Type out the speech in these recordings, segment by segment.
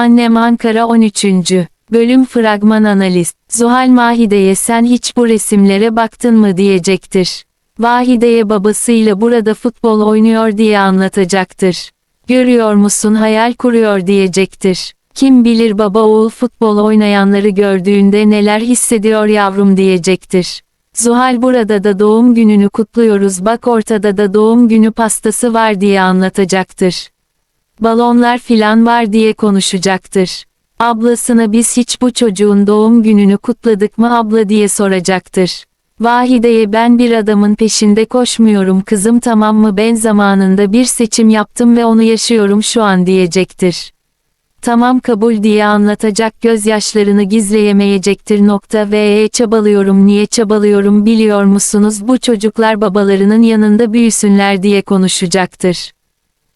Annem Ankara 13. Bölüm Fragman Analiz Zuhal Mahide'ye sen hiç bu resimlere baktın mı diyecektir. Vahide'ye babasıyla burada futbol oynuyor diye anlatacaktır. Görüyor musun hayal kuruyor diyecektir. Kim bilir baba oğul futbol oynayanları gördüğünde neler hissediyor yavrum diyecektir. Zuhal burada da doğum gününü kutluyoruz bak ortada da doğum günü pastası var diye anlatacaktır. Balonlar filan var diye konuşacaktır. Ablasına biz hiç bu çocuğun doğum gününü kutladık mı abla diye soracaktır. Vahide'ye ben bir adamın peşinde koşmuyorum kızım tamam mı ben zamanında bir seçim yaptım ve onu yaşıyorum şu an diyecektir. Tamam kabul diye anlatacak gözyaşlarını gizleyemeyecektir nokta ve çabalıyorum niye çabalıyorum biliyor musunuz bu çocuklar babalarının yanında büyüsünler diye konuşacaktır.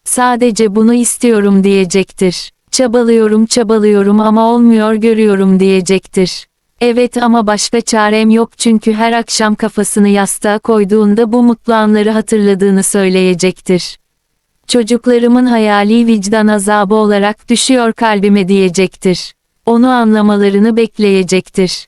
Sadece bunu istiyorum diyecektir. Çabalıyorum çabalıyorum ama olmuyor görüyorum diyecektir. Evet ama başka çarem yok çünkü her akşam kafasını yastığa koyduğunda bu mutlu anları hatırladığını söyleyecektir. Çocuklarımın hayali vicdan azabı olarak düşüyor kalbime diyecektir. Onu anlamalarını bekleyecektir.